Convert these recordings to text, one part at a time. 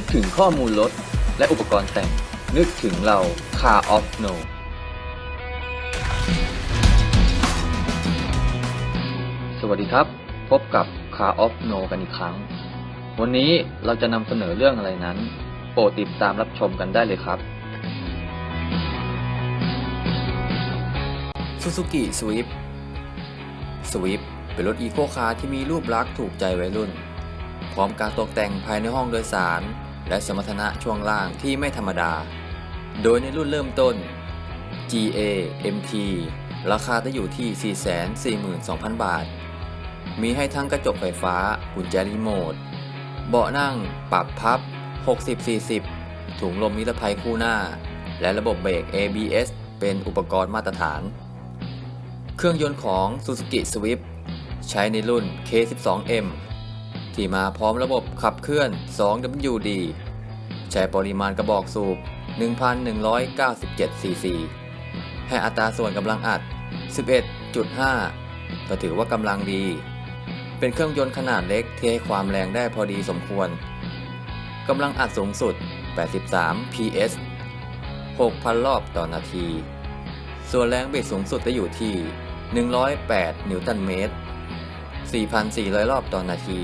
นึกถึงข้อมูลรถและอุปกรณ์แต่ง นึกถึงเรา Car of No สวัสดีครับ พบกับ Car of No กันอีกครั้ง วันนี้เราจะนำเสนอเรื่องอะไรนั้น โปรดติดตามรับชมกันได้เลยครับ Suzuki Swift Swift เป็นรถอีโคคาร์ที่มีรูปลักษณ์ถูกใจวัยรุ่น พร้อมการตกแต่งภายในห้องโดยสาร และสมรรถนะช่วงล่างที่ไม่ธรรมดา โดยในรุ่นเริ่มต้น GA MT ราคาจะอยู่ที่ 442,000 บาท มีให้ทั้งกระจกไฟฟ้า กุญแจรีโมท เบาะนั่ง ปรับพับ 60-40 ถุงลมนิรภัยคู่หน้า และระบบเบรก ABS เป็นอุปกรณ์มาตรฐาน เครื่องยนต์ของ Suzuki Swift ใช้ในรุ่น K12M ที่มาพร้อมระบบขับเคลื่อน 2WD ใช้ปริมาณกระบอกสูบ 1,197 cc ให้อัตราส่วนกำลังอัด 11.5 ก็ถือว่ากำลังดี เป็นเครื่องยนต์ขนาดเล็กที่ให้ความแรงได้พอดีสมควร กำลังอัดสูงสุด 83 PS 6,000 รอบต่อนาที ส่วนแรงบิดสูงสุดจะอยู่ที่ 108 นิวตันเมตร 4,400 รอบต่อนาที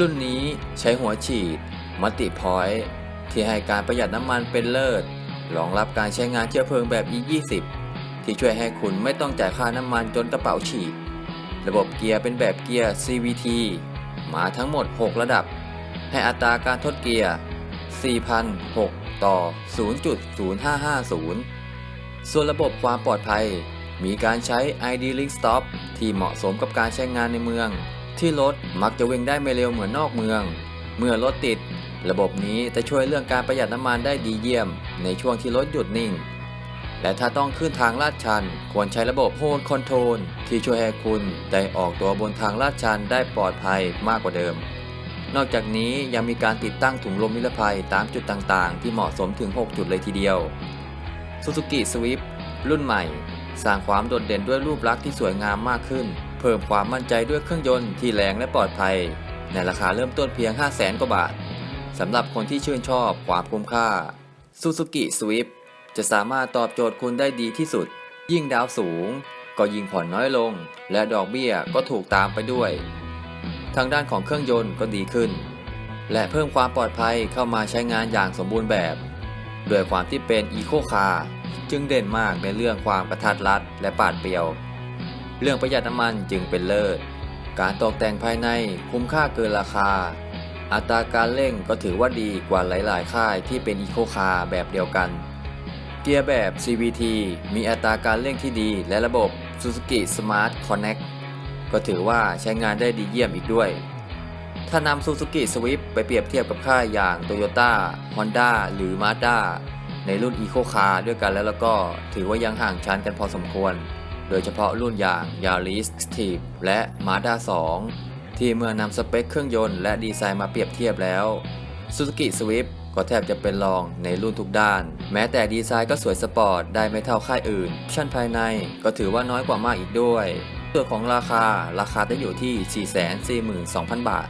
รุ่นนี้ใช้หัวฉีดมัลติพอยต์ที่ให้การประหยัดน้ำมันเป็นเลิศรองรับการใช้งานเชื้อเพลิงแบบ E20 ที่ช่วยให้คุณไม่ต้องจ่ายค่าน้ำมันจนกระเป๋าฉีก ระบบเกียร์เป็นแบบเกียร์ CVT มาทั้งหมด 6 ระดับ ให้อัตราการทดเกียร์ 4,006 ต่อ 0.0550 ส่วนระบบความปลอดภัย มีการใช้ ID Link Stop ที่เหมาะสมกับการใช้งานในเมือง ที่รถมักจะวิ่งได้ไม่เร็วเหมือนนอกเมือง เมื่อรถติด ระบบนี้จะช่วยเรื่องการประหยัดน้ำมันได้ดีเยี่ยม ในช่วงที่รถหยุดนิ่ง และถ้าต้องขึ้นทางลาดชัน ควรใช้ระบบ Hold Control ที่ช่วยให้คุณได้ออกตัวบนทางลาดชันได้ปลอดภัยมากกว่าเดิม นอกจากนี้ยังมีการติดตั้งถุงลมนิรภัยตามจุดต่างๆ ที่เหมาะสมถึง 6 จุดเลยทีเดียว Suzuki Swift รุ่นใหม่ สร้างความโดดเด่นด้วยรูปลักษณ์ที่สวยงามมากขึ้น เพิ่มความมั่นใจด้วยเครื่องยนต์ที่แรงและปลอดภัย ในราคาเริ่มต้นเพียง 500,000กว่าบาทสำหรับคนที่ชื่นชอบความคุ้มค่า Suzuki Swift จะสามารถตอบโจทย์คุณได้ดีที่สุด ยิ่งดาวสูง ก็ยิ่งผ่อนน้อยลง และดอกเบี้ยก็ถูกตามไปด้วย ทางด้านของเครื่องยนต์ก็ดีขึ้น และเพิ่มความปลอดภัยเข้ามาใช้งานอย่างสมบูรณ์แบบ ด้วยความที่เป็นอีโคคาร์จึงเด่นมากในเรื่องความกระทัดรัดและปาดเปรียว เรื่องประหยัดน้ำมันจึงเป็นเลิศ การตกแต่งภายในคุ้มค่าเกินราคา อัตราการเร่งก็ถือว่าดีกว่าหลาย ๆ ค่ายที่เป็นอีโคคาร์แบบเดียวกัน เกียร์แบบ CVT มีอัตราการเร่งที่ดีและระบบ Suzuki Smart Connect ก็ถือว่าใช้งานได้ดีเยี่ยมอีกด้วย ถ้านำ Suzuki Swift ไปเปรียบเทียบกับค่ายอย่าง Toyota Honda หรือ Mazda ในรุ่น Eco Car ด้วยกันแล้วแล้วก็ถือว่ายังห่างชั้นกันพอสมควร โดยเฉพาะรุ่นอย่าง Yaris Steve และ Mazda 2 ที่เมื่อนำสเปคเครื่องยนต์และดีไซน์มาเปรียบเทียบแล้ว Suzuki Swift ก็แทบจะเป็นรองในรุ่นทุกด้าน แม้แต่ดีไซน์ก็สวยสปอร์ตได้ไม่เท่าค่ายอื่น ชั่นภายในก็ถือว่าน้อยกว่ามากอีกด้วยส่วนของราคาราคาจะอยู่ที่ 442,000 บาท